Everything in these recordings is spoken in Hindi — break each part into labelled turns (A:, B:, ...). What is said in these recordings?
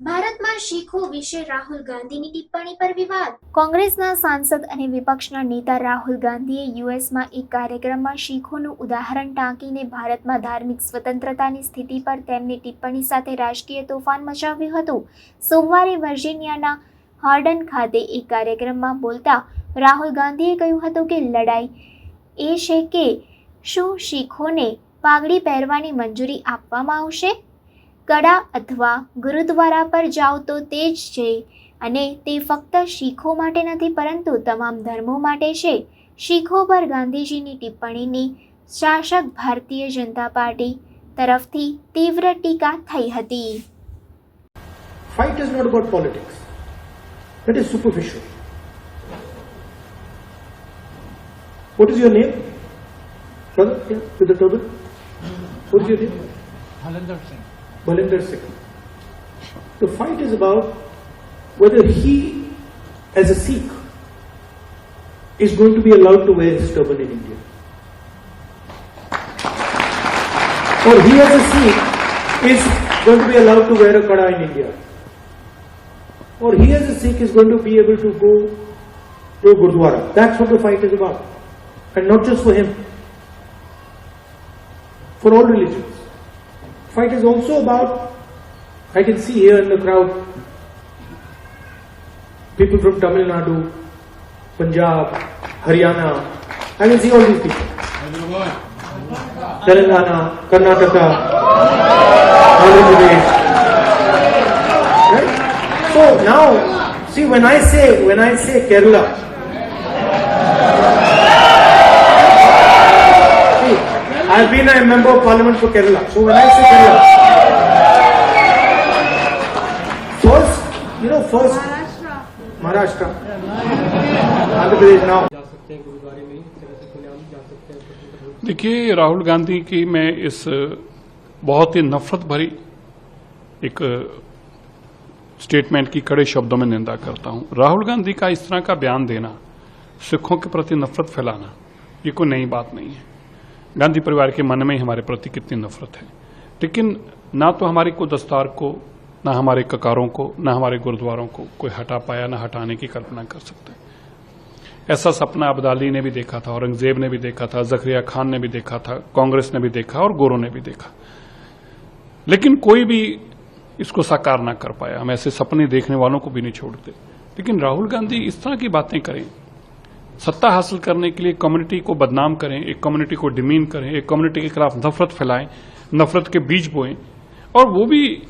A: ભારતમાં શીખો વિશે રાહુલ ગાંધીની ટિપ્પણી પર વિવાદ. કોંગ્રેસના સાંસદ અને વિપક્ષના નેતા રાહુલ ગાંધીએ યુએસમાં એક કાર્યક્રમમાં શીખોનું ઉદાહરણ ટાંકીને ભારતમાં ધાર્મિક સ્વતંત્રતાની સ્થિતિ પર તેમની ટિપ્પણી સાથે રાજકીય તોફાન મચાવ્યું હતું. સોમવારે વર્જિનિયાના હાર્ડન ખાતે એક કાર્યક્રમમાં બોલતા રાહુલ ગાંધીએ કહ્યું હતું કે લડાઈ એ છે કે શું શીખોને પાઘડી પહેરવાની મંજૂરી આપવામાં આવશે? કડા અથવા ગુરુદ્વારા પર જાઓ તો તે જ છે અને તે ફક્ત શીખો માટે નથી, પરંતુ તમામ ધર્મો માટે છે. શીખો પર ગાંધીજીની ટિપ્પણીની શાસક ભારતીય જનતા પાર્ટી તરફથી તીવ્ર ટીકા થઈ હતી.
B: Fight is not about politics is superficial. What is your name? Brother, yeah, with the turban? What is your name?
C: Halinder Singh.
B: Balinder Singh. The fight is about whether he, as a Sikh, is going to be allowed to wear his turban in India. Or he, as a Sikh, is going to be allowed to wear a kada in India. Or he, as a Sikh, is going to be able to go to a Gurdwara. That's what the fight is about. And not just for him, for all religions. Fight is also about, I can see here in the crowd, people from Tamil Nadu, Punjab, Haryana. I can see all these people. Telangana, Karnataka, Pradesh. Right? So now, see when I say, when I say Kerala, I've been a member of parliament for Kerala. So when I say Kerala, first, you know, first, Maharashtra, Andhra Pradesh now.
D: देखिए राहुल गांधी की मैं इस बहुत ही नफरत भरी एक स्टेटमेंट की कड़े शब्दों में निंदा करता हूँ। राहुल गांधी का इस तरह का बयान देना सिखों के प्रति नफरत फैलाना ये कोई नई बात नहीं है। गांधी परिवार के मन में ही हमारे प्रति कितनी नफरत है। लेकिन ना तो हमारी को दस्तार को, ना हमारे ककारों को, ना हमारे गुरुद्वारों को कोई हटा पाया, ना हटाने की कल्पना कर सकते ऐसा सपना अब्दाली ने भी देखा था, औरंगज़ेब ने भी देखा था, जखरिया खान ने भी देखा था, कांग्रेस ने भी देखा और गोरों ने भी देखा। लेकिन कोई भी इसको साकार ना कर पाया। हम ऐसे सपने देखने वालों को भी नहीं छोड़ते। लेकिन राहुल गांधी इस तरह की बातें करें सत्ता हासिल करने के लिए कम्युनिटी को बदनाम करें, एक कम्युनिटी को डिमीन करें, एक कम्युनिटी के खिलाफ नफरत फैलाएँ, नफरत के बीज बोएँ। और वो भी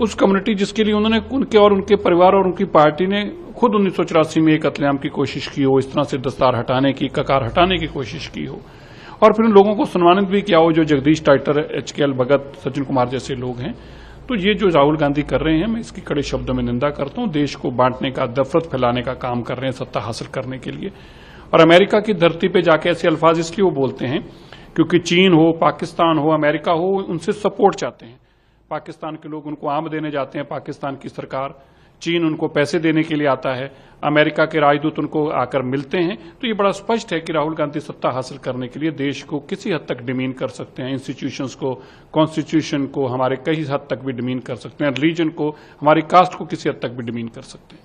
D: उस कम्युनिटी जिसके लिए उन्होंने, उनके और उनके परिवार और उनकी पार्टी ने खुद उन्नीस सौ चौरासी में एक कत्लेआम की कोशिश की हो, इस तरह से दस्तार हटाने की, ककार हटाने की कोशिश की हो। और फिर उन लोगों को सम्मानित भी किया हो, जो Jagdish Tytler H K L Bhagat, Sachin Kumar जैसे लोग हैं। तो ये जो राहुल गांधी कर रहे हैं, मैं इसकी कड़े शब्दों में निंदा करता हूँ। देश को बांटने का, दफरत फैलाने का काम कर रहे हैं, सत्ता हासिल करने के लिए। और अमेरिका की धरती पे जाके ऐसे अल्फाज इसलिए वो बोलते हैं, क्योंकि चीन हो, पाकिस्तान हो, अमेरिका हो, उनसे सपोर्ट चाहते हैं। पाकिस्तान के लोग उनको आम देने जाते हैं, पाकिस्तान की सरकार चीन उनको पैसे देने के लिए आता है, अमेरिका के राजदूत उनको आकर मिलते हैं तो ये बड़ा स्पष्ट है कि राहुल गांधी सत्ता हासिल करने के लिए देश को किसी हद तक डिमीन कर सकते हैं इंस्टीट्यूशंस को कॉन्स्टिट्यूशन को हमारे कई हद तक भी डिमीन कर सकते हैं रिलीजन को, हमारी कास्ट को किसी हद तक भी डिमीन कर सकते हैं।